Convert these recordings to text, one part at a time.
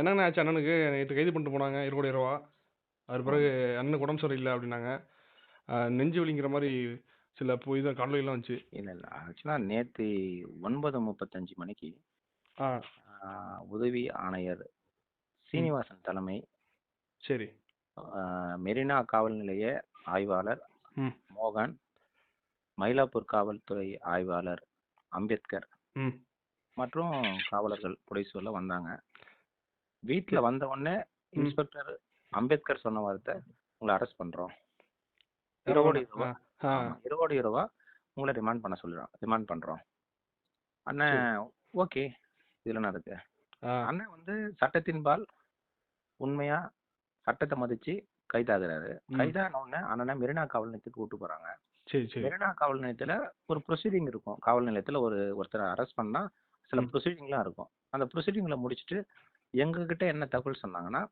என்னங்கண்ணா ஆச்சு அண்ணனுக்கு? நேற்று கைது பண்ணிட்டு போனாங்க இருபது ரூபா. அது பிறகு அண்ணனுக்கு உடம்பு சரியில்லை அப்படின்னாங்க. நெஞ்சு வலிங்கிற மாதிரி சில போய் தான் கடலையெல்லாம் வந்துச்சு. இல்லை இல்லை. ஆக்சுவலாக நேற்று ஒன்பது முப்பத்தஞ்சு மணிக்கு ஆ. ஆஹ், உதவி ஆணையர் சீனிவாசன் தலைமை சரி. ஆஹ், மெரினா காவல் நிலைய ஆய்வாளர் ம். மோகன் மயிலாப்பூர் காவல்துறை ஆய்வாளர் அம்பேத்கர் ம். மற்றும் காவலர்கள் புடைசூழல வந்தாங்க. வீட்டில் வந்த உடனே இன்ஸ்பெக்டர் அம்பேத்கர் சொன்ன வார்த்தை உங்களை அரெஸ்ட் ரூபா ஆ ஆமா, இருபது ரூபா உங்களை ரிமாண்ட் பண்ண சொல்லிடுறோம் ரிமாண்ட் பண்ணுறோம் அண்ணன் ஓகே இதில் என்ன இருக்கு? அண்ணன் வந்து சட்டத்தின்பால் உண்மையா சட்டத்தை மதிச்சு கைதாகிறாரு. கைதான உடனே அண்ணனை மெரினா காவல் நிலையத்துக்கு கூட்டு போறாங்க. மெரினா காவல் நிலையத்துல ஒரு ப்ரொசீடிங் இருக்கும். காவல் நிலையத்துல ஒரு ஒருத்தரை அரெஸ்ட் பண்ணா சில. ப்ரொசீடிங்லாம் இருக்கும். அந்த ப்ரொசீடிங்ல முடிச்சுட்டு எங்க கிட்ட என்ன தகவல் சொன்னாங்கன்னா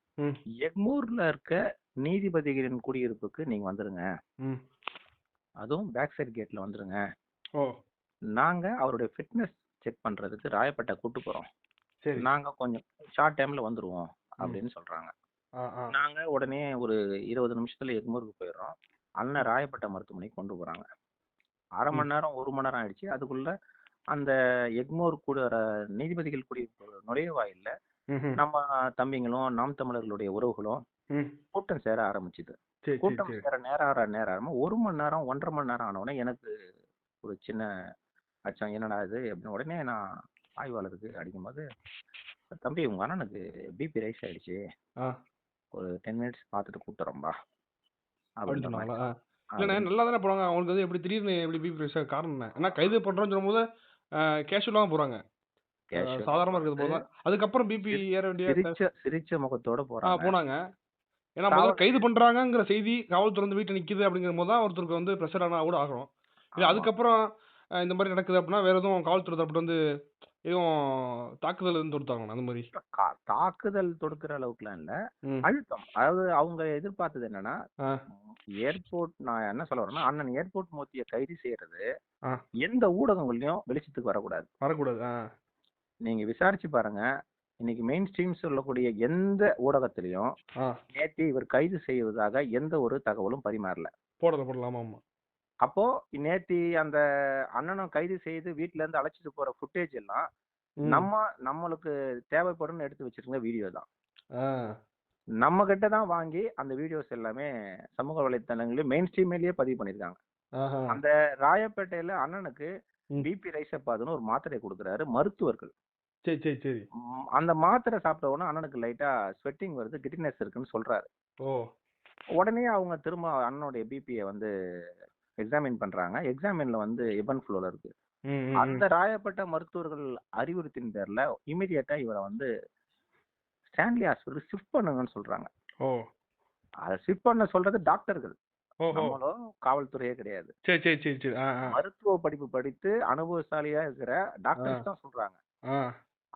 எக்மூர்ல இருக்க நீதிபதிகளின் குடியிருப்புக்கு நீங்க வந்துருங்க. அதுவும் பேக் சைடு கேட்ல வந்துருங்க. நாங்க அவருடைய ஃபிட்னஸ் செக் பண்றதுக்கு ராயப்பேட்டை கூட்டு போறோம். சரி. நாங்க கொஞ்சம் ஷார்ட் டைம்ல வந்துருவோம் அப்படின்னு சொல்றாங்க. நாங்க உடனே ஒரு இருபது நிமிஷத்துல எக்மூருக்கு போயிடுறோம். அண்ணன் ராயப்பேட்டை மருத்துவமனைக்கு கொண்டு போறாங்க. அரை மணி நேரம் ஒரு மணி நேரம் ஆயிடுச்சு. அதுக்குள்ள அந்த எக்மோர் கூட நீதிபதிகள் குடியிருப்பு நுழைவாயில்ல நம்ம தம்பிங்களும் நாம் தமிழர்களுடைய உறவுகளும் கூட்டம் சேர ஆரம்பிச்சுது. கூட்டம் சரி. நேரம் ஆற நேரம் ஆகாம ஒரு மணி நேரம் ஒன்றரை மணி நேரம் ஆன உடனே எனக்கு ஒரு சின்ன அச்சம். என்னடா இது அப்படின்னு உடனே நான் ஆய்வாளருக்கு அடிக்கும்போது தம்பி உங்க அண்ணனுக்கு பிபி ரைஸ் ஆயிடுச்சு. ஒரு டென் மினிட்ஸ் பார்த்துட்டு கூப்பிட்டுறோம்பா அப்படின்னு இல்லைண்ணே நல்லா தானே போகிறாங்க அவங்களுக்கு வந்து எப்படி திடீர்னு எப்படி பிபி ப்ரெஷர் காரணம் என்ன? ஏன்னா கைது பண்ணுறோன்னு சொல்லும்போது கேஷுவலாக போகிறாங்க சாதாரணமாக இருக்கிறது போல. அதுக்கப்புறம் பிபி ஏற வேண்டிய சிரிச்ச முகத்தோட போறாங்க. போனாங்க. ஏன்னா முதல்ல கைது பண்றாங்கங்கிற செய்தி காவல்துறை வந்து வீட்டில் நிக்குது அப்படிங்கிற போது தான் ஒருத்தருக்கு வந்து ப்ரெஷர் ஆனா கூட ஆகணும். இது. அதுக்கப்புறம் இந்த மாதிரி நடக்குது அப்படின்னா வேற எதுவும் காவல்துறை தரப்பு வந்து எதுவும் தாக்குதல் எதுவும் தொடுத்தாங்க அந்த மாதிரி? தாக்குதல் தொடுக்கிற அளவுக்குலாம் இல்ல. அழுத்தம். அதாவது அவங்க எதிர்பார்த்தது என்னன்னா ஏர்போர்ட் நான் என்ன சொல்ல வரேன்னா அண்ணன் ஏர்போர்ட் மூர்த்தியை கைது செய்யறது எந்த ஊடகங்களையும் வெளிச்சத்துக்கு வரக்கூடாது. வரக்கூடாது நீங்க விசாரிச்சு பாருங்க. இன்னைக்கு மெயின் ஸ்ட்ரீம் சொல்லக்கூடிய எந்த ஊடகத்திலையும் நேற்று இவர் கைது செய்வதாக எந்த ஒரு தகவலும் பரிமாறல. போடல போடல. ஆமா அப்போ நேத்தி அந்த அண்ணனும் கைது செய்து வீட்ல இருந்து அழைச்சிட்டு போற ஃபுட்டேஜ் எல்லாம். நம்ம நம்மளுக்கு தேவைப்படும்னு எடுத்து வச்சிருக்க வீடியோ தான். நம்ம கிட்ட தான் வாங்கி அந்த வீடியோஸ் எல்லாமே சமூக வலைத்தளங்களில் மெயின் ஸ்ட்ரீம்லயே பதிவு பண்ணிருக்காங்க. அந்த ராயப்பேட்டையில அண்ணனுக்கு. பிபி ரைசப்பாதுன்னு ஒரு மாத்திரை கொடுக்குறாரு மருத்துவர்கள். சரி சரி சரி. ம், அந்த மாத்திரை சாப்பிட்ட உடனே அண்ணனுக்கு லைட்டா ஸ்வெட்டிங் வருது கிட்டினஸ் இருக்குன்னு சொல்றாரு. ஓ. உடனே அவங்க திரும்ப அண்ணனுடைய பிபியை வந்து எக்ஸாமின் பண்றாங்க. எக்ஸாமின்ல வந்து எபன் ஃப்ளோல இருக்கு. ம், ம், ம். அந்த ராயப்பட்ட மருத்துவர்கள் அறிவுறுத்தின் பேர்ல இமிடியேட்டா இவரை வந்து ஸ்டான்லி ஹாஸ்பிட்டல் ஷிஃப்ட் பண்ணுங்கன்னு சொல்றாங்க. ஓ. அதை ஷிஃப்ட் பண்ண சொல்றது டாக்டர்கள். ஓஹோ. நம்மளும் காவல்துறையே கிடையாது. சரி சரி சரி சரி. ஆ ஆ. மருத்துவ படிப்பு படித்து அனுபவசாலியா இருக்கிற டாக்டர்ஸ் தான் சொல்றாங்க. ஆ.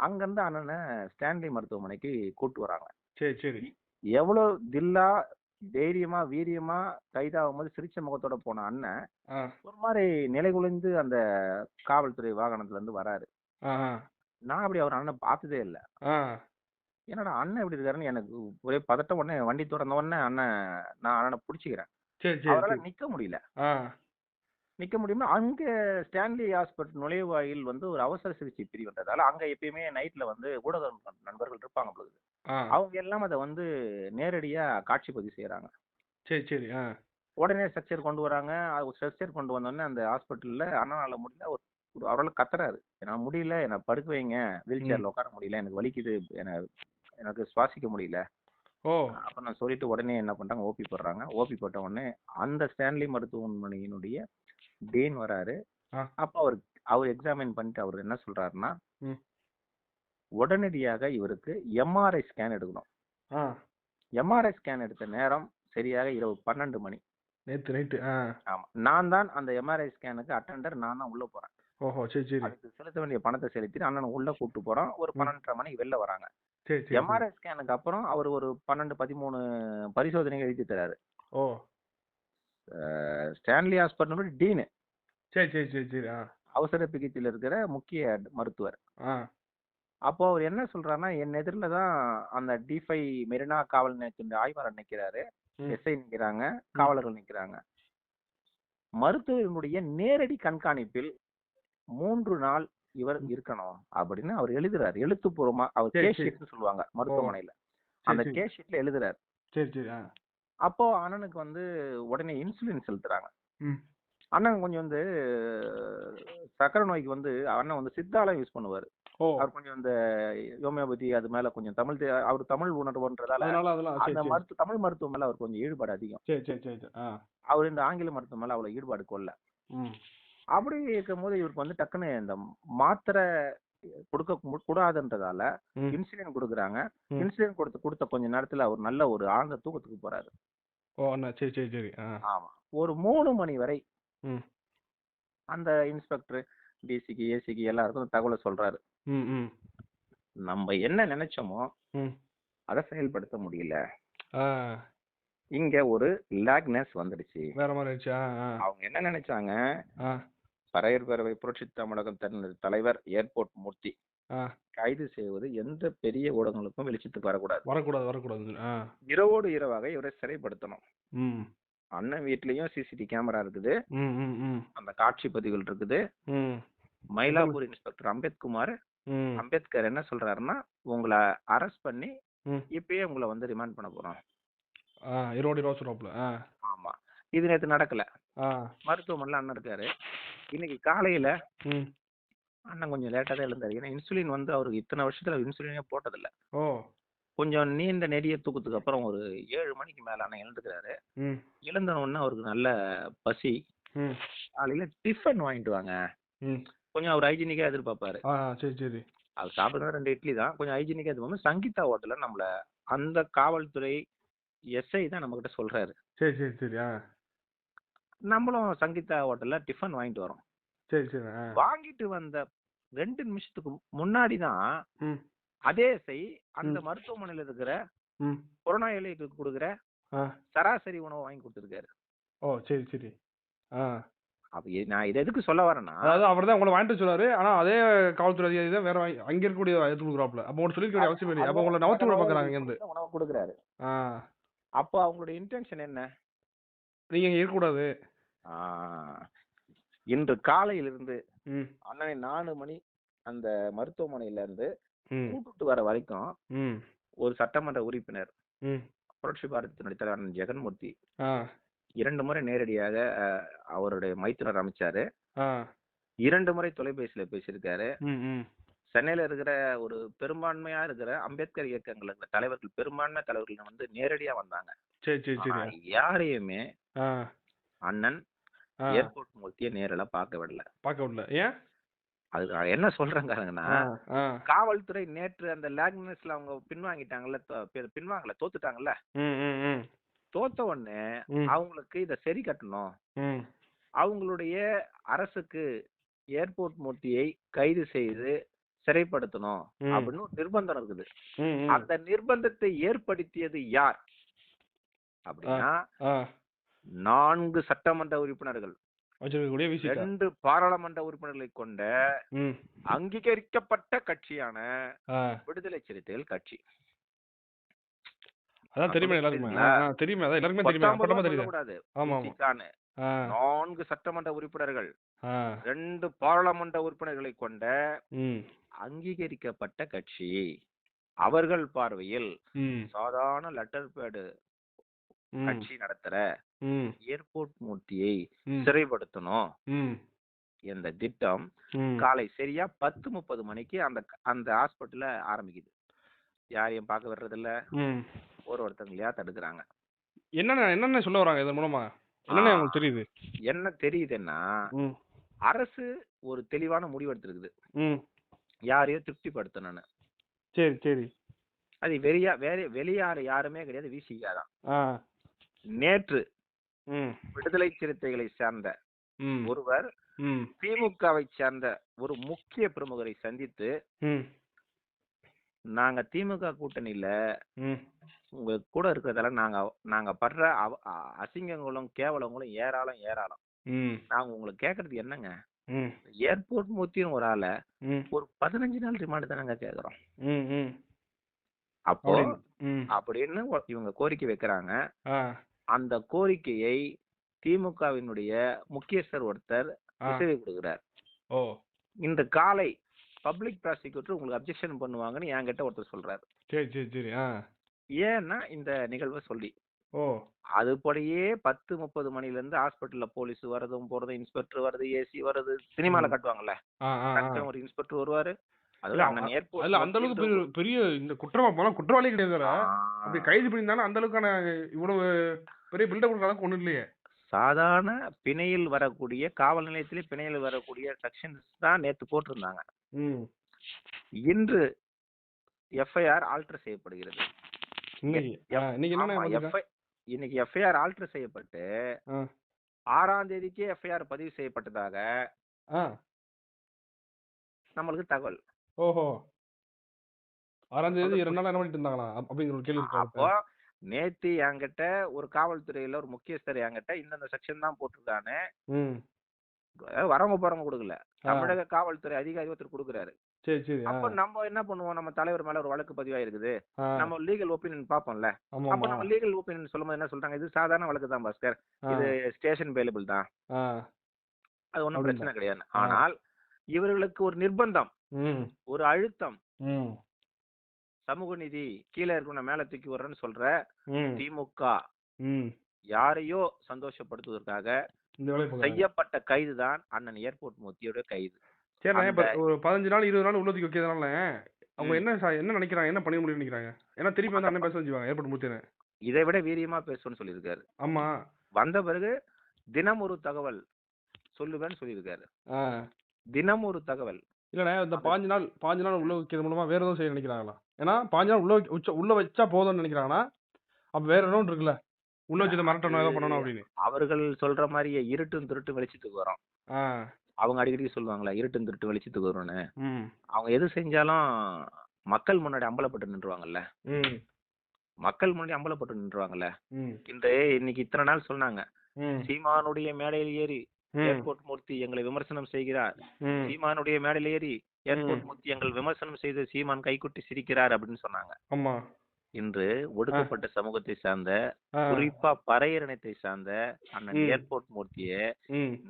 அங்கிருந்து அண்ணனை ஸ்டான்லி மருத்துவமனைக்கு கூட்டு வராங்க. சரி சரி. எவ்வளவு தில்லா தைரியமா வீரியமா கைதாகும் போது சிரிச்ச முகத்தோட போன அண்ணன் ஒரு மாதிரி நிலைகுலைந்து அந்த காவல்துறை வாகனத்துல இருந்து வராரு. நான் அப்படி அவர் அண்ணனை பார்த்ததே இல்ல. என்னடா அண்ணன் எப்படி இருக்காருன்னு எனக்கு ஒரே பதட்டம் உடனே வண்டி திறந்த உடனே அண்ணன் நான் அண்ணனை பிடிச்சிக்கிறேன். அவரால நிக்க முடியல. ஆ நிக்க முடியுமா அங்க ஸ்டான்லி ஹாஸ்பிட்டல் நுழைவாயில் வந்து ஒரு அவசர சிகிச்சை பிரிவுன்றதால அங்க எப்பயுமே நைட்ல வந்து ஊடக நண்பர்கள் இருப்பாங்க பொழுது. அவங்க எல்லாம் அதை வந்து நேரடியா காட்சிப்பதிவு செய்யறாங்க சரி சரி. ஆ. உடனே ஸ்ட்ரக்சர் கொண்டு வராங்க. அது ஸ்ட்ரக்சர் கொண்டு வந்தோடனே அந்த ஹாஸ்பிட்டல்ல அண்ணனால முடியல. ஒரு ஒரு அவரால் கத்துறாரு. என்னால முடியல. என்னை படுக்க வைங்க. வீல் சேர்ல உட்கார முடியல. எனக்கு வலிக்குது. எனக்கு எனக்கு சுவாசிக்க முடியல. ஓ. அப்ப நான் சொல்லிட்டு உடனே என்ன பண்றாங்க ஓபி போடுறாங்க. ஓபி போட்ட உடனே அந்த ஸ்டான்லி மருத்துவமனையினுடைய டேன் வராரு. அப்ப அவர் அவர் எக்ஸாமின் பண்ணிட்டு அவர் என்ன சொல்றாருன்னா. உடனடியாக இவருக்கு எம்ஆர்ஐ ஸ்கேன் எடுக்கணும். எம்ஆர்ஐ ஸ்கேன் எடுத்த நேரம் சரியாக இரவு பன்னெண்டு மணி. நேத்து நைட்டு ஆமா. நான் தான் அந்த எம்ஆர்ஐ ஸ்கேனுக்கு அட்டெண்டர் நான் தான் உள்ள போறேன். ஓஹோ சரி சரி. அதுக்கு செலுத்த வேண்டிய பணத்தை செலுத்திட்டு அண்ணனை உள்ள கூட்டு போறோம். ஒரு. பன்னெண்டரை மணிக்கு வெளில வராங்க. எம்ஆர்ஐ ஸ்கேனுக்கு அப்புறம் அவர் ஒரு பன்னெண்டு பதிமூணு பரிசோதனைகள் எழுதி தராரு. ஓ. ஸ்டான்லி ஹாஸ்பிட்டலோட டீனு. சரி சரி சரி சரி ஆ. அவசர சிகிச்சையில் இருக்கிற முக்கிய மருத்துவர். ஆ. அப்போ அவர் என்ன சொல்றாருன்னா என் எதிரில தான் அந்த டிஃபை மெரினா காவல் நிலையத்தின் ஆய்வாளர் நிக்கிறாரு. ம். எஸ்ஐ நிக்கிறாங்க காவலர்கள் நிக்கிறாங்க. மருத்துவர்களுடைய நேரடி கண்காணிப்பில் மூன்று நாள் இவர் இருக்கணும் அப்படின்னு அவர் எழுதுறாரு. எழுத்துப்பூர்வமா அவர் சரி. ஷீட்னு சொல்லுவாங்க மருத்துவமனையில. அந்த. கேஸ் ஷீட்ல எழுதுறாரு. சரி சரி ஆ. அப்போ அண்ணனுக்கு வந்து உடனே இன்சுலின் செலுத்துறாங்க. அண்ணன் கொஞ்சம் வந்து சக்கரை நோய்க்கு வந்து அண்ணன் வந்து சித்தாலம் யூஸ் பண்ணுவாரு. அவர் கொஞ்சம் இந்த ஹோமியோபதி அது மேல கொஞ்சம் தமிழ் அவர் தமிழ் உணர்வுன்றதால அந்த மருத்துவ தமிழ் மருத்துவம் மேல அவர் கொஞ்சம் ஈடுபாடு அதிகம். அவர் இந்த ஆங்கில மருத்துவம் மேல அவ்வளவு ஈடுபாடு கொள்ள அப்படி இருக்கும்போது இவருக்கு வந்து டக்குன்னு இந்த மாத்திரை கொடுக்க கூடாதுன்றதால. இன்சுலின் கொடுக்குறாங்க. இன்சுலின் கொடுத்து கொடுத்த கொஞ்ச நேரத்துல அவர் நல்ல ஒரு ஆழ்ந்த தூக்கத்துக்கு போறாரு. ஓ அண்ணா சரி சரி சரி. ஆ. ஆமா. ஒரு மூணு மணி வரை ம். அந்த இன்ஸ்பெக்டர் டிசிக்கு ஏசிக்கு எல்லாருக்கும் அந்த தகவலை சொல்றாரு. ம் ம். நம்ம என்ன நினைச்சோமோ ம். அதை செயல்படுத்த முடியல. ஆ. இங்க ஒரு லேக்னஸ் வந்துடுச்சு. வேற மாதிரி ஆயிடுச்சு. ஆ ஆ. அவங்க என்ன நினைச்சாங்க? ஆ. பறையர் பேரவை புரட்சி தமிழகம் தன் தலைவர் ஏர்போர்ட் மூர்த்தி. ஆ. கைது செய்வது எந்த பெரிய ஊடகங்களுக்கும் வெளிச்சத்துக்கு வரக்கூடாது. வரக்கூடாது வரக்கூடாது ஆ. இரவோடு இரவாக இவரை சிறைப்படுத்தணும். ம். அண்ணன் வீட்லயும் சிசிடிவி கேமரா இருக்குது. ம் ம் ம். அந்த காட்சி பதிவுகள் இருக்குது. ம். மயிலாப்பூர் இன்ஸ்பெக்டர் அம்பேத்குமார் ம். அம்பேத்கர் என்ன சொல்றாருன்னா உங்களை அரெஸ்ட் பண்ணி ம். இப்பயே உங்களை வந்து ரிமாண்ட் பண்ண போறோம் ஆ சொல்லுவாப்புல ஆ. ஆமா. இது நேத்து நடக்கல. ஆ. மருத்துவமனையில அண்ணன் இருக்காரு. இன்னைக்கு காலையில ம். அண்ணன் கொஞ்சம் லேட்டா தான் எழுந்தாரு. ஏன்னா இன்சுலின் வந்து அவருக்கு இத்தனை வருஷத்துல இன்சுலினே போட்டதில்ல. ஓ! கொஞ்சம் நீண்ட நெடிய தூக்கத்துக்கு அப்புறம் ஒரு ஏழு மணிக்கு மேல அண்ணன் எழுந்துக்கிறாரு. எழுந்த உடனே அவருக்கு நல்ல பசி. காலையில டிஃபன் வாங்கிட்டு வாங்க. கொஞ்சம் அவர் ஹைஜீனிக்கா எதிர்பார்ப்பாரு. சரி சரி. அது சாப்பிடுறது ரெண்டு இட்லி தான். கொஞ்சம் ஹைஜீனிக்கா எதிர்பார்ப்பு சங்கீதா ஹோட்டல்ல நம்மள அந்த காவல்துறை எஸ்ஐ தான் நம்ம கிட்ட சொல்றாரு. சரி சரி சரி. நம்மளும் சங்கீதா ஹோட்டல்ல டிஃபன் வாங்கிட்டு வரோம். சரி சரி. ஆ. வாங்கிட்டு வந்த ரெண்டு நிமிஷத்துக்கு முன்னாடி தான் ம். அதே எஸ்ஐ அந்த ம். மருத்துவமனையில இருக்கிற ம். புறநோயாளிக்கு கொடுக்குற ஆ. சராசரி உணவு வாங்கி கொடுத்துருக்காரு. ஓ சரி சரி. ஆ. அப்ப நான் இதை எதுக்கு சொல்ல வரேன்னா அதாவது அவர் தான் உங்களை வாங்கிட்டு சொல்லாரு ஆனா அதே காவல்துறை அதிகாரி தான் வேற வாங்கி அங்க இருக்கக்கூடிய எடுத்து கொடுக்குறாப்புல. அப்போ உங்களை சொல்லிக்க வேண்டிய அவசியம் இல்லை அப்போ உங்களை நவத்தி விட பார்க்குறாங்க இங்கேருந்து. உணவு கொடுக்குறாரு. ஆ. அப்போ அவங்களுடைய இன்டென்ஷன் என்ன? நீங்க இங்க இருக்கக்கூடாது. ஆ, இன்று காலையிலிருந்து அண்ணனை நாலு மணி அந்த மருத்துவமனையில இருந்து கூட்டுட்டு வர வரைக்கும் ஒரு சட்டமன்ற உறுப்பினர் புரட்சி பாரதியினுடைய தலைவர் ஜெகன்மூர்த்தி இரண்டு முறை நேரடியாக அவருடைய மைத்துனர் அமைச்சாரு. இரண்டு முறை தொலைபேசியில பேசியிருக்காரு. சென்னையில இருக்கிற ஒரு பெரும்பான்மையா இருக்கிற அம்பேத்கர் இயக்கங்கள் தலைவர்கள் பெரும்பான்மை தலைவர்கள் வந்து நேரடியா வந்தாங்க. யாரையுமே அண்ணன் ஏர்போர்ட் மூர்த்தியை நேரில் பார்க்க விடல. பார்க்க விடல. ஏன்? அது என்ன ஆ காவல்துறை நேற்று அந்த லேக்னஸ்ல அவங்க பின்வாங்கிட்டாங்கல்ல பின்வாங்கல தோத்துட்டாங்கல்ல. தோத்த உடனே அவங்களுக்கு இத சரி கட்டணும். அவங்களுடைய அரசுக்கு ஏர்போர்ட் மூர்த்தியை கைது செய்து சிறைப்படுத்தணும். அப்படின்னு ஒரு நிர்பந்தம் இருக்குது. அந்த நிர்பந்தத்தை ஏற்படுத்தியது யார்? அப்படின்னா நான்கு சட்டமன்ற உறுப்பினர்கள் வச்சிருக்கக்கூடிய ரெண்டு பாராளுமன்ற உறுப்பினர்களை கொண்ட அங்கீகரிக்கப்பட்ட கட்சியான விடுதலை சிறுத்தைகள் கட்சி. அதான் தெரியுமே எல்லாருக்குமே. அதான் எல்லாருக்குமே தெரியுது. ஆமா ஆ. நான்கு சட்டமன்ற உறுப்பினர்கள் ரெண்டு பாராளுமன்ற உறுப்பினர்களை கொண்ட அங்கீகரிக்கப்பட்ட கட்சி. அவர்கள் பார்வையில் சாதாரண லெட்டர் பேடு கட்சி நடத்துற ஏர்போர்ட் மூர்த்தியை சிறைப்படுத்தணும். என்ற திட்டம் காலை சரியா பத்து முப்பது மணிக்கு அந்த அந்த ஹாஸ்பிட்டல்ல ஆரம்பிக்குது. யாரையும் பார்க்க வர்றதில்ல? ம். ஒரு ஒருத்தங்களையா தடுக்கிறாங்க. என்னென்ன என்னென்ன சொல்ல வராங்க இதன் மூலமா? என்னென்ன. உங்களுக்கு தெரியுது? என்ன தெரியுதுன்னா அரசு ஒரு தெளிவான முடிவு எடுத்திருக்குது யாரையோ திருப்திப்படுத்தணும்னு. சரி சரி. அது வெளியா வேற வெளியார் யாருமே கிடையாது விசிகா தான் நேற்று விடுதலை சிறுத்தைகளை சேர்ந்த ஒருவர் திமுகவை சேர்ந்த ஒரு முக்கிய பிரமுகரை சந்தித்து நாங்க திமுக கூட்டணியில உங்க கூட இருக்கிறதால நாங்க நாங்க படுற அசிங்கங்களும் கேவலங்களும் ஏராளம் ஏராளம். நாங்க உங்களுக்கு கேக்குறது என்னங்க? ஏர்போர்ட் மூர்த்தின்னு ஒரு ஆளை ஒரு பதினஞ்சு நாள் ரிமாண்ட் தானங்க கேக்குறோம். அப்போ அப்படின்னு இவங்க கோரிக்கை வைக்கிறாங்க. அந்த கோரிக்கையை திமுகவினுடைய முக்கியஸ்தர் ஒருத்தர் ஆ. விசைவை கொடுக்கிறார். ஓ. இன்று காலை பப்ளிக் ப்ராசிக்யூட்டர் உங்களுக்கு அப்ஜெக்ஷன் பண்ணுவாங்கன்னு என்கிட்ட ஒருத்தர் சொல்றாரு. சரி சரி சரி ஆ. ஏன்னா இந்த நிகழ்வை சொல்லி. ஓ. அதுபடியே பத்து முப்பது மணில இருந்து ஹாஸ்பிட்டல்ல போலீஸ் வரதும் போறதும் இன்ஸ்பெக்டர் வருது ஏசி வருது சினிமால. காட்டுவாங்கல்ல? ஒரு இன்ஸ்பெக்டர் வருவாரு. அதுல அந்த அளவுக்கு பெரிய பெரிய இந்த குற்றமா போனா குற்றவாளியே கிடையாது அப்படி கைது பண்ணியிருந்தாலும் அந்த அளவுக்கான இவ்வளவு பெரிய பில்டப் அளவுக்கு ஒண்ணும் இல்லையே? சாதாரண பிணையில் வரக்கூடிய காவல் நிலையத்திலே பிணையில் வரக்கூடிய செக்ஷன்ஸ் தான் நேத்து போட்டிருந்தாங்க. இன்று எஃப்ஐஆர் ஆல்டர் செய்யப்படுகிறது. இன்னைக்கு எஃப்ஐஆர் ஆல்டர் செய்யப்பட்டு ஆறாம் தேதிக்கே எஃப்ஐஆர் பதிவு செய்யப்பட்டதாக நம்மளுக்கு தகவல். ஓஹோ! ஆறாம் தேதி ரெண்டு நாள் என்ன பண்ணிட்டு இருந்தாங்களா? அப்~ அப்படிங்கிற ஒரு கேள்வி இருக்கு அப்போ நேத்து என்கிட்ட ஒரு காவல்துறையில ஒரு முக்கியஸ்தர் என்கிட்ட இந்தந்த செக்ஷன் தான் போட்டிருக்கானே ம். அதாவது வரவங்க போறவங்க கொடுக்கல. ஆ. தமிழக காவல்துறை அதிகாரி ஒருத்தர் கொடுக்குறாரு. சரி சரி. ஆ. அப்ப நம்ம என்ன பண்ணுவோம்? நம்ம தலைவர் மேல ஒரு வழக்கு பதிவாயிருக்குது. ஆ. நம்ம லீகல் ஒப்பீனியன் பாப்போம்ல அப்ப நம்ம லீகல் ஒப்பீனியன் சொல்லும்போது என்ன சொல்றாங்க? இது சாதாரண வழக்கு தான் பாஸ்கர். ஆ. இது ஸ்டேஷன் பேலபிள் தான். ஆ. அது அப்படிங்களா? பிரச்சனை கிடையாது. ஆ. ஆனால் இவர்களுக்கு ஒரு நிர்பந்தம். ஒரு அழுத்தம். சமூக நீதி கீழே இருக்கணும் மேல தூக்கி விடுறேன்னு சொல்ற திமுக யாரையோ சந்தோஷப்படுத்துவதற்காக செய்யப்பட்ட கைது தான் அண்ணன் ஏர்போர்ட் மூர்த்தியோட கைது. அந்த- ஒரு பதினஞ்சு நாள் இருபது நாள் உள்ளதுக்கு வைக்கிறதுனால அவங்க. என்ன என்ன நினைக்கிறாங்க என்ன பண்ண முடியும்னு நினைக்கிறாங்க? ஏன்னா திருப்பி வந்து அண்ணன் பேச வச்சுவாங்க ஏற்பட்டு முடித்தேன் இதை விட வீரியமா பேசுவேன்னு சொல்லியிருக்காரு. ஆமா. வந்த பிறகு தினம் ஒரு தகவல் சொல்லுவேன்னு சொல்லியிருக்காரு. தினம் ஒரு தகவல் இல்லண்ணே இந்த பாஞ்சு நாள் பாஞ்சு நாள் உள்ள வைக்கிறது மூலமா வேற எதுவும் செய்ய நினைக்கிறாங்களா? ஏன்னா பாஞ்சு நாள் உள்ள வைக்க- உச்ச- உள்ள வச்சா போதும்னு நினைக்கிறாங்கன்னா அப்ப வேற எதுவும் இருக்குல்ல? உள்ள வச்சதை மிரட்டணும் ஏதோ பண்ணணும் அப்படின்னு. அவர்கள் சொல்ற மாதிரியே இருட்டும் திருட்டும் வெளிச்சத்துக்கு வரும். ஆ. அவங்க அடிக்கடி சொல்லுவாங்களே இருட்டும் திருட்டும் வெளிச்சத்துக்கு வரும்னு. ம். அவங்க எது செஞ்சாலும் மக்கள் முன்னாடி அம்பலப்பட்டு நின்றுவாங்கல்ல? ம். மக்கள் முன்னாடி அம்பலப்பட்டு நின்றுவாங்கல்ல? ம். இந்த இன்னைக்கு இத்தனை நாள் சொன்னாங்க. ம். சீமானுடைய மேடையில் ஏறி ஏர்போர்ட் மூர்த்தி எங்களை விமர்சனம் செய்கிறார். சீமானுடைய மேடையில் ஏறி ஏர்போர்ட் மூர்த்தி எங்கள் விமர்சனம் செய்து சீமான் கைக்குட்டி சிரிக்கிறார் அப்படின்னு சொன்னாங்க. ஆமா. இன்று ஒடுக்கப்பட்ட சமூகத்தை சார்ந்த குறிப்பா பறையரணத்தை சார்ந்த அண்ணன். ஏர்போர்ட் மூர்த்தியை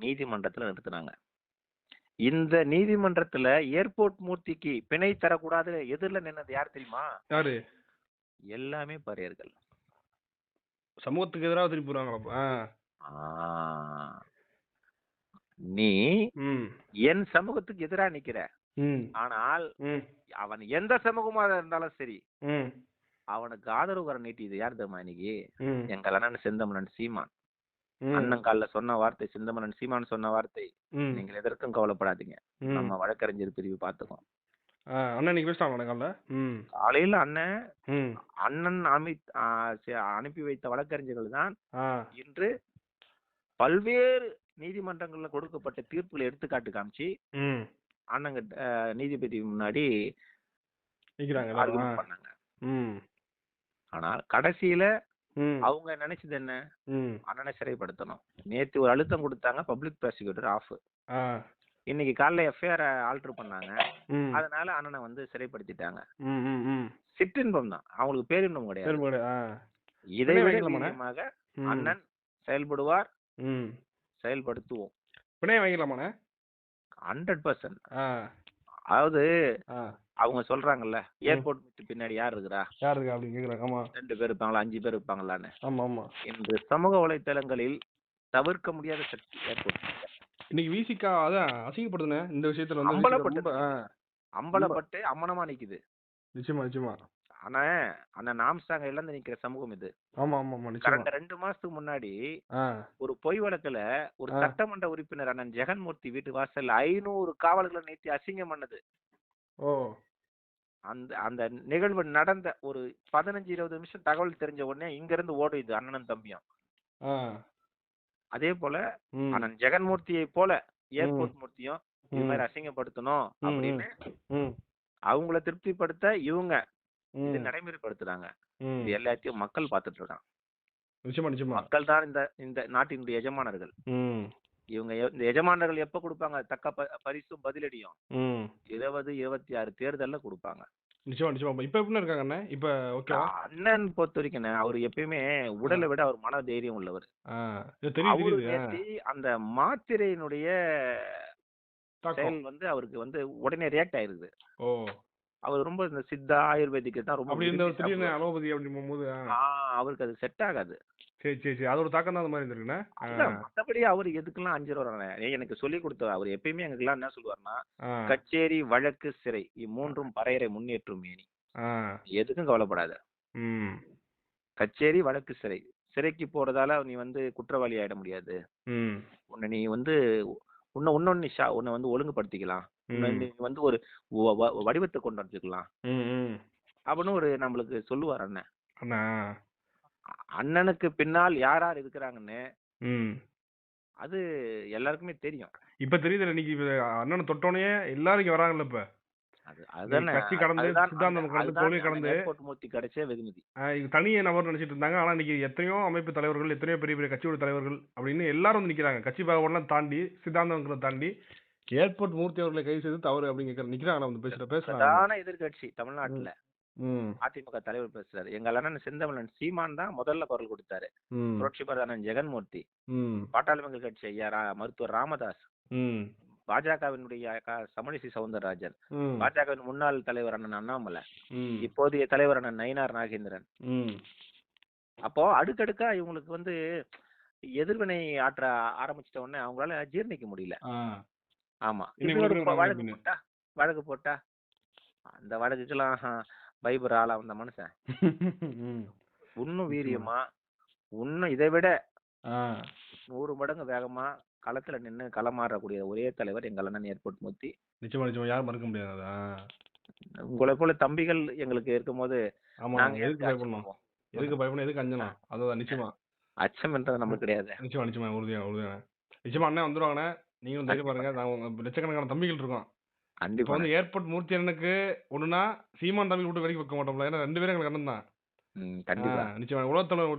நீதிமன்றத்துல நிறுத்தினாங்க. இந்த நீதிமன்றத்துல ஏர்போர்ட் மூர்த்திக்கு பிணை தரக்கூடாது எதிரில் நின்னது யார் தெரியுமா? எல்லாமே பறையர்கள். சமூகத்துக்கு எதிராக திருப்பி. நீ என் சமூகத்துக்கு எதிரா நிக்கிற. ஆனால் அவன் எந்த சமூகமா இருந்தாலும் சரி அவனுக்கு ஆதரவு கரம் நீட்டியது யார் தெரியுமா இன்னைக்கு? எங்கள் அண்ணன் செந்தமனன் சீமான். அண்ணன் கால்ல சொன்ன வார்த்தை செந்தமனன் சீமான் சொன்ன வார்த்தை ம். நீங்கள் எதற்கும் கவலைப்படாதீங்க. நம்ம வழக்கறிஞர் பிரிவு பார்த்துக்கோம். ஆ அண்ணன் நீங்க பேசிட்டாங்களா காலைல? ம். காலையில அண்ணன் அண்ணன் அமி அனுப்பி வைத்த வழக்கறிஞர்கள் தான் இன்று பல்வேறு நீதிமன்றங்கள்ல கொடுக்கப்பட்ட தீர்ப்புகளை எடுத்துக்காட்டு காமிச்சு அண்ணங்க நீதிபதி முன்னாடி நிக்கிறாங்க. எல்லாரும். argument ஆ. பண்ணாங்க. ம். ஆனால் கடைசியில அவங்க நினைச்சது என்ன? அண்ணனை சிறைப்படுத்தணும். நேத்து ஒரு அழுத்தம் கொடுத்தாங்க பப்ளிக் ப்ராசிக்யூட்டர் ஆஃப் இன்னைக்கு காலைல எஃப்ஐஆர் ஆல்டர் பண்ணாங்க. அதனால அண்ணனை வந்து சிறைப்படுத்திட்டாங்க. சிற்றின்பம் தான். அவங்களுக்கு பேரின்பம் கிடையாது. இதை விட. அண்ணன் செயல்படுவார். செயல்படுத்துவோம். பிணைய வாங்கிக்கலாமாண்ணே ஹண்ட்ரட் பர்சன்ட் அதாவது அவங்க சொல்றாங்கல்ல ஏர்போர்ட் பின்னாடி யார் இருக்கிறா? யார் இருக்கா? அப்படின்னு கேக்குறாங்க ஆமா. ரெண்டு பேர் இருப்பாங்களா? அஞ்சு பேர் இருப்பாங்களான்னு. ஆமா ஆமா. இன்று சமூக வலைத்தளங்களில் தவிர்க்க முடியாத சக்தி ஏர்போர்ட். இன்னைக்கு விசிகா அதான் அசிங்கப்படுதுண்ணே இந்த விஷயத்துல வந்து ஆ, அம்பலப்பட்டு அம்மனமா நிக்குது. நிச்சயமா நிச்சயமா. ஆனா அந்த நாம்சாங்க இழந்து நிக்கிற சமூகம் இது. ஆமா ஆமா ஆமா கடந்த ரெண்டு மாசத்துக்கு முன்னாடி ஒரு பொய் வழக்குல ஒரு. சட்டமன்ற உறுப்பினர் அண்ணன் ஜெகன்மூர்த்தி வீட்டு வாசல்ல ஐநூறு காவலர்களை நேத்தி அசிங்கம் பண்ணது. ஓ. அந்த அந்த நிகழ்வு நடந்த ஒரு பதினஞ்சு இருபது நிமிஷம் தகவல் தெரிஞ்ச உடனே இங்க இருந்து ஓடுது அண்ணனும் தம்பியும். அதே போல அண்ணன் ஜெகன்மூர்த்தியை போல ஏர்போர்ட் மூர்த்தியும் இது மாதிரி அசிங்கப்படுத்தணும் அப்படின்னு அவங்கள திருப்திப்படுத்த இவங்க இது நடைமுறைப்படுத்துறாங்க. இது எல்லாத்தையும் மக்கள் பார்த்துட்டு இருக்காங்க நிச்சயமா நிச்சயமா. மக்கள் தான் இந்த இந்த நாட்டினுடைய எஜமானர்கள். இவங்க இந்த எஜமானர்கள் எப்ப கொடுப்பாங்க? தக்க பரிசும் பதிலடியும். இருபது இருபத்தி ஆறு தேர்தல்ல கொடுப்பாங்க. நிச்சயமா நிச்சயமா. இப்போ எப்படி இருக்காங்க அண்ணே? இப்போ ஓகேவா? அண்ணன் பொறுத்த வரைக்கும் அவர் எப்பயுமே உடலை விட அவர் மன தைரியம் உள்ளவர். அந்த மாத்திரையினுடைய செயல் வந்து அவருக்கு வந்து உடனே ரியாக்ட் ஆயிருக்குது அவர் ரொம்ப இந்த சித்தா ஆயுர்வேதிக்கு தான் ரொம்ப அப்படி இந்த விரும்பி திடீர்னு. அலோபதி அப்படிங்கும் போது அவருக்கு அது செட் ஆகாது. சரி சரி சரி. அதோட தாக்கம் தான் அந்த மாதிரி இருந்திருக்குண்ணே? மத்தபடி அவர் எதுக்கெல்லாம் அஞ்சு ரூபா எனக்கு சொல்லி கொடுத்த அவர் எப்பயுமே எங்களுக்கெல்லாம் என்ன சொல்லுவாருன்னா ஆ. கச்சேரி வழக்கு சிறை. இம்மூன்றும் பறையறை முன்னேற்றும் மேனி. எதுக்கும் கவலைப்படாத. கச்சேரி வழக்கு சிறை. சிறைக்கு போறதால நீ வந்து குற்றவாளி ஆயிட முடியாது. உன்னை நீ வந்து உன்னை இன்னொன்னு ஷா உன்னை வந்து ஒழுங்குபடுத்திக்கலாம். நீ வந்து ஒரு வ- வ- வடிவத்தை கொண்டு வந்துக்கலாம். ம் ம். அப்படின்னு ஒரு நம்மளுக்கு சொல்லுவார் அண்ணன். அண்ணா. அண்ணனுக்கு பின்னால் யார் யார் இருக்கிறாங்கன்னு ம். அது எல்லாருக்குமே தெரியும். இப்ப தெரியுது இன்னைக்கு இப்ப அண்ணனை தொட்டோனே எல்லாரும் இங்க வராங்கல்ல இப்ப. அது அதுதானே கட்சி கடந்து, சித்தாந்தம் கடந்து, மூர்த்தி கிடைச்ச வெகுமதி. தனியே நபர் நினைச்சிட்டு இருந்தாங்க. ஆனா இன்னைக்கு எத்தனையோ அமைப்பு தலைவர்கள் எத்தனையோ பெரிய பெரிய கட்சியோட தலைவர்கள் அப்படின்னு எல்லாரும் வந்து நிக்கிறாங்க. கட்சி பாகுபாடெல்லாம் தாண்டி சித்தாந்தங்களை தாண்டி ஏர்போர்ட் மூர்த்தி அவர்களை கைது செய்து தவறு அப்படிங்கிற நிக்கிறாங்க. வந்து பேசுற பேசுறாங்க. பிரதான எதிர்க்கட்சி தமிழ்நாட்டுல. அதிமுக தலைவர் பேசுறாரு. எங்க அண்ணன் செந்தமிழன் சீமான் தான் முதல்ல குரல் கொடுத்தாரு. புரட்சி பிரதானன் ஜெகன்மூர்த்தி. பாட்டாளி மக்கள் கட்சி ஐயா மருத்துவர் ராமதாஸ். பாஜகவினுடைய தமிழிசை சவுந்தரராஜன் பாஜகவின் முன்னாள் தலைவர் அண்ணன் அண்ணாமலை இப்போதைய தலைவர் அண்ணன் நயினார் நாகேந்திரன். அப்போ அடுக்கடுக்கா இவங்களுக்கு வந்து எதிர்வினை ஆற்ற ஆரம்பிச்சிட்ட உடனே அவங்களால ஜீர்ணிக்க முடியல. ஆமா. வழக்கு. போட்டா வழக்கு போட்டா அந்த வழக்குக்கெல்லாம் பைபர் ஆளா வந்த மனுஷன். இன்னும் வீரியமா இன்னும் இதை விட நூறு மடங்கு வேகமா களத்துல நின்னு களமாறக்கூடிய ஒரே தலைவர் எங்கள் அண்ணன் ஏர்போர்ட் மூர்த்தி நிச்சயமா நிச்சயமா. யாரும் மறுக்க முடியாது உங்களை போல தம்பிகள் எங்களுக்கு இருக்கும்போது நாங்க எதுக்கு பயப்படணும்? எதுக்கு பயப்படணும்? எதுக்கு அஞ்சணும்? அதுதான் நிச்சயமா. அச்சம் என்றது நமக்கு கிடையாது. நிச்சயமா நிச்சயமா. உறுதியா உறுதியா. நிச்சயமா அண்ணன் வந்துருவாங்கண்ணே. நீங்களும் தைரியம் பாருங்க. நான் உங்க லட்சக்கணக்கான தம்பிகள் இருக்கோம். கண்டிப்பா வந்து ஏர்போர்ட் மூர்த்தி அண்ணனுக்கு ஒண்ணுனா சீமான் தம்பி விட்டு வரைக்கும் வைக்க மாட்டோம்ல. ஏன்னா ரெண்டு பேரும் எங்களுக்கு அண்ணன் தான். ம், கண்டிப்பா. நிச்சயமா.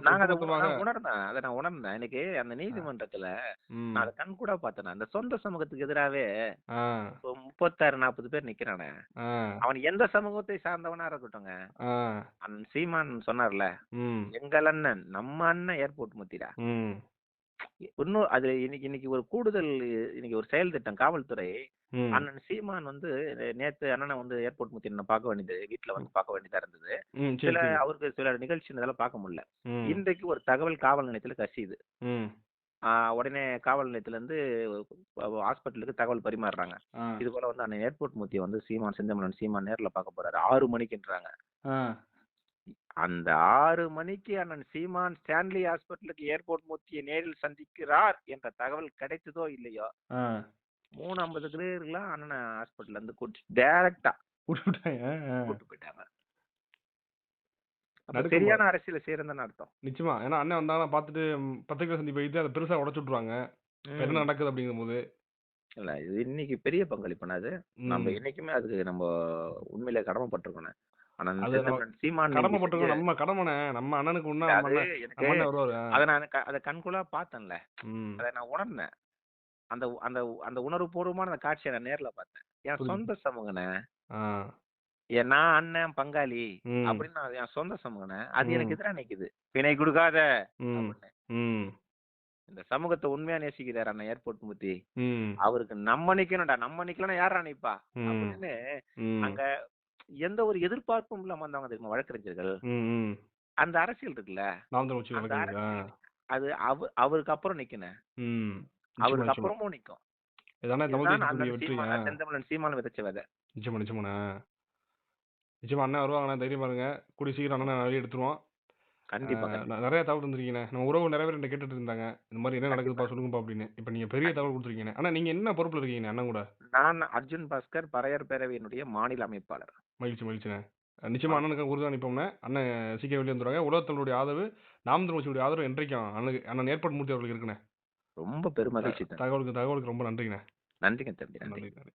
நாங்க அதை ஒட்டுமொத்தமாக நான் உணர்ந்தேன். அதை நான் உணர்ந்தேன். எனக்கு அந்த நீதிமன்றத்துல ம். நான் அதை கண் கூட பார்த்தேன். அந்த சொந்த சமூகத்துக்கு எதிராவே ஆ. இப்போ பேர் நிக்கிறானே. ஆ. அவன் எந்த சமூகத்தை சார்ந்தவனா இருக்கட்டும்ங்க. ஆ. அண்ணன் சீமான் சொன்னார்ல ம். எங்கள் அண்ணன் நம்ம அண்ணன் ஏர்போர்ட் முத்திரா? ம். இன்னும் அது இன்னைக்கு இன்னைக்கு ஒரு கூடுதல் இன்னைக்கு ஒரு செயல் திட்டம் காவல்துறை. அண்ணன் சீமான் வந்து நேத்து அண்ணனை வந்து ஏர்போர்ட் முத்திரனை பார்க்க வேண்டியது வீட்டுல வந்து பார்க்க வேண்டியதா இருந்தது. சில அவருக்கு சில நிகழ்ச்சி இதெல்லாம் பார்க்க முடியல. இன்றைக்கு ஒரு தகவல் காவல் நிலையத்துல கசியுது. உடனே காவல் நிலையத்துல இருந்து ஹாஸ்பிட்டலுக்கு தகவல் பரிமாறுறாங்க. இது போல வந்து அண்ணன் ஏர்போர்ட் மூர்த்தியை வந்து சீமான் செந்தமிழன் சீமான் நேர்ல பார்க்க போறாரு. ஆறு மணிக்குன்றாங்க. அந்த ஆறு மணிக்கு அண்ணன் சீமான் ஸ்டான்லி ஹாஸ்பிட்டலுக்கு ஏர்போர்ட் மூர்த்தியை நேரில் சந்திக்கிறார் என்ற தகவல் கிடைத்ததோ இல்லையோ மூணு ஐம்பது கிரேர்லாம் அண்ணன் ஹாஸ்பிட்டல்ல இருந்து கூட்டி டைரக்டா. கூட்டு போயிட்டாங்க. சரியான அரசியல செய்யறதுன்னு அர்த்தம். நிச்சயமா. ஏன்னா அண்ணன் வந்தாங்கன்னா பார்த்துட்டு ம், பத்திரிக்கை சந்தி போயிட்டு அதை பெருசா உடச்சு விட்ருவாங்க இப்ப என்ன நடக்குது அப்படிங்கும் போது இல்ல இது இன்னைக்கு பெரிய பங்களிப்புனா அது. நம்ம என்னைக்குமே அதுக்கு நம்ம உண்மையிலே அது நம்ம நம்ம கடமைனே நம்ம அண்ணனுக்கு ஒண்ணா அது நம்ம அண்ணன் எனக்கு நம்ம அண்ணன் வருவாரு. ஆ. அதை நான் க- அதை கண்கூடா பார்த்தேன்ல. அதை நான் உணர்ந்தேன். அந்த அந்த அந்த உணர்வுபூர்வமான அந்த காட்சியை நான் நேர்ல பார்த்தேன். என். சொந்த சமூகனே நான் அண்ணன் பங்காளி அப்படின்னு நான் என் சொந்த சமூகனே அது. எனக்கு எதிராக நிக்குது. பிணை கொடுக்காத இந்த சமூகத்தை உண்மையா நேசிக்கிறார் அண்ணன் ஏர்போர்ட் முத்தி அவருக்கு நம்ம நிக்கணும்டா நம்ம நிக்கலன்னா யாரா நிப்பா. அப்படின்னு அங்க எந்த ஒரு எதிர்பார்ப்பும் இல்லாம வந்தவங்க தெரியுமா? வழக்கறிஞர்கள். அந்த அரசியல் இருக்குல்ல? அது அவ அவருக்கு அப்புறம் நிக்கணும் நிச்சயமா அவருக்கு நிச்சயமா அப்புறமும் நிக்கும். சீமான் விதைச்ச விதை. நிச்சயமா நிச்சயமாண்ணே. நிச்சயமா அண்ணன் வருவாங்கண்ணே தைரியம் பாருங்க. கூடிய சீக்கிரம் அண்ணன் வெளியே எடுத்துருவோம். கண்டிப்பா நிறைய தகவல் தந்திருக்கீங்கண்ணே. நம்ம உறவு நிறைய பேர் என்ன கேட்டுட்டு இருந்தாங்க. இந்த மாதிரி என்ன நடக்குதுப்பா சொல்லுங்கப்பா அப்படின்னு. இப்போ நீங்க பெரிய தகவல் கொடுத்துருக்கீங்க அண்ணா நீங்க என்ன பொறுப்புல இருக்கீங்க அண்ணன் கூட? நான் அர்ஜுன் பாஸ்கர் பறையர் பேரவையினுடைய மாநில அமைப்பாளர். மகிழ்ச்சி மகிழ்ச்சிண்ணே. நிச்சயமா அண்ணனுக்கு உறுதி அனுப்போம்னே அண்ணன் சீக்கிரம் வெளியே வந்துருவாங்க உலகத்தனுடைய ஆதரவு நாம் தமிழ்ச்சியுடைய ஆதரவு என்றைக்கும் அண்ணனுக்கு அண்ணன் ஏற்பாடு மூர்த்தி அவர்களுக்கு இருக்குண்ணே. ரொம்ப தம்பி. தகவலுக்கு தகவலுக்கு ரொம்ப நன்றிங்கண்ணே. நன்றிங்க தம்பி நன்றி. நன்றி நன்றி.